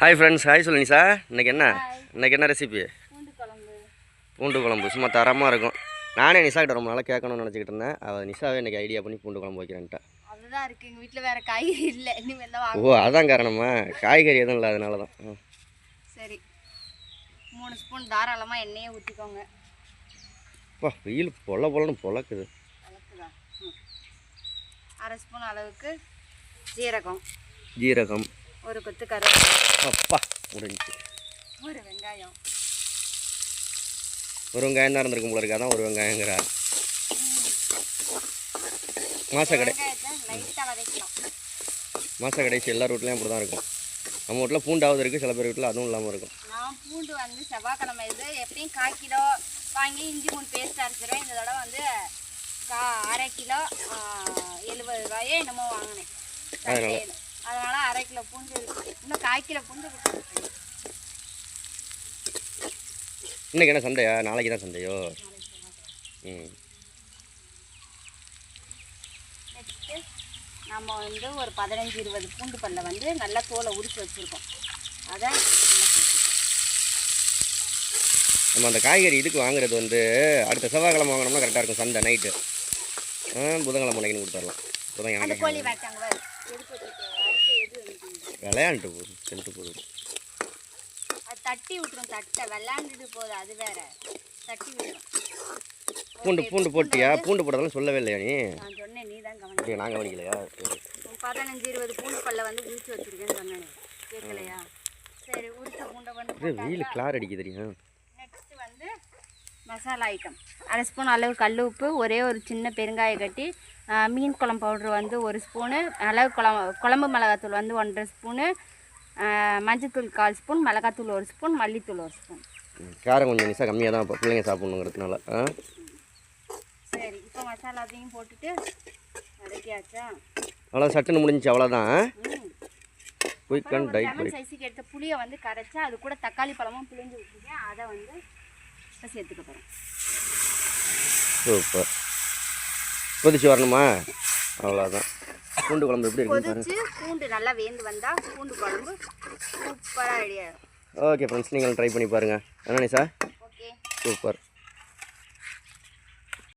Hi friends hi சொல்லு நிஷா இன்னைக்கு என்ன? Hi. இன்னைக்கு என்ன ரெசிபி பூண்டு குழம்பு. சும்மா தரமாக இருக்கும். நானே நிஷா கிட்ட ரொம்ப நாளாக கேட்கணும்னு நினச்சிக்கிட்டு இருந்தேன். அவள் நிஷாவே இன்னைக்கு ஐடியா பண்ணி பூண்டு குழம்பு வைக்கிறேன்ட்டா அதுதான் இருக்கு. எங்கள் வீட்டில் வேற காய்கறி இல்லை. இனிமேல் தான் ஓ அதான் காரணமா? காய்கறி எதுவும் இல்லை அதனால தான். சரி. மூணு ஸ்பூன் தாராளமாக எண்ணெயை ஊற்றிக்கோங்க அப்பா வெயில் பொல பொலன்னு பொழக்குது அரை ஸ்பூன் அளவுக்கு ஜீரகம். ஜீரகம். ஒரு கொத்து கருவேப்பிலை அப்பா ஒரு வெங்காயம். ஒரு வெங்காயம் தான் இருந்திருக்கும் போல இருக்கு. அதான் ஒரு வெங்காயங்கிறா மாச கடை மாச கடைசி எல்லா வீட்லேயும் அப்படி தான் இருக்கும். நம்ம வீட்டில் பூண்டாவது இருக்குது சில பேர் வீட்டில் அதுவும் இல்லாமல் இருக்கும். நான் பூண்டு வந்து செவ்வாய்க்கிழமை இது எப்பயும் கால் கிலோ வாங்கி இஞ்சி பூண்டு பேஸ்ட் அரைச்சிடுவேன் இந்த தடவை வந்து கா அரை கிலோ எழுபது ரூபாயே என்னமோ வாங்கினேன். அதனால? அதனால அரை கிலோ பூண்டு இருக்குது இன்னும் கால் கிலோ பூண்டு இருக்குது இன்னைக்கு என்ன சந்தையா? நாளைக்கு தான் சந்தையோ? ம். நெக்ஸ்ட்டு நம்ம வந்து ஒரு பதினஞ்சு இருபது பூண்டு பல்ல வந்து நல்லா தோலை உரிச்சு வச்சுருக்கோம். அதை நம்ம அந்த காய்கறி இதுக்கு வாங்குறது வந்து அடுத்த செவ்வாய்க்கிழமை வாங்கினோம்னா கரெக்டாக இருக்கும் சந்தை நைட்டு புதன்கிழமை நைட்டு கொடுத்துடலாம். புதன் அந்த எனக்கு கோழி வாட்டாங்க பாரு எடுத்து வச்சுருக்கோம் அடுத்து எது வந்து விளையாண்டுட்டு போகுது சென்ட்டு போகுது. அது தட்டி விட்டுரும் தட்டை. விளாண்டுட்டு போகுது அது வேற. தட்டி விட்டுரும் பூண்டு பூண்டு போட்டியா? பூண்டு போட்டதெல்லாம் சொல்லவே இல்லையா நீ? நான் சொன்னேன் நீ தான் கவனிக்க நான் கவனிக்கலையா? பதினஞ்சு இருபது பூண்டு பல்ல வந்து உரிச்சு வச்சிருக்கேன்னு சொன்னேன். கேட்கலையா? சரி உரிச்ச பூண்டை வந்து வெயில் கிளார் அடிக்க தெரியும் மசாலா ஐட்டம் அரை ஸ்பூன் அளவு கல் உப்பு ஒரே ஒரு சின்ன பெருங்காய கட்டி மீன் குழம்பு பவுட்ரு வந்து ஒரு ஸ்பூனு மிளகு குழம்பு குழம்பு மிளகாத்தூள் வந்து ஒன்றரை ஸ்பூனு மஞ்சத்தூள் கால் ஸ்பூன் மிளகாத்தூள் ஒரு ஸ்பூன் மல்லித்தூள் ஒரு ஸ்பூன் காரம் கொஞ்சம் நிசா கம்மியாக தான் இப்போ பிள்ளைங்க சாப்பிட்ணுங்கிறதுனால ஆ? சரி இப்போ மசாலாத்தையும் போட்டுட்டு வதக்கியாச்சா? அவ்வளோ சட்டுன்னு முடிஞ்சிச்சு அவ்வளோதான் குயிக் அண்ட் டைட் சைஸுக்கு எடுத்த புளியை வந்து கரைச்சி அது கூட தக்காளி பழமும் பிழிஞ்சு விட்டுருக்கேன் அதை வந்து இப்போ சேர்த்துக்க போகிறேன் சூப்பர். கொதிச்சு வரணுமா? அவ்வளோதான் பூண்டு குழம்பு எப்படி கொதிச்சு பூண்டு நல்லா வேந்து வந்தால் பூண்டு குழம்பு சூப்பராக ரெடி ஓகே ஃப்ரெண்ட்ஸ் நீங்களும் ட்ரை பண்ணி பாருங்கள் என்ன நிசா ஓகே சூப்பர்.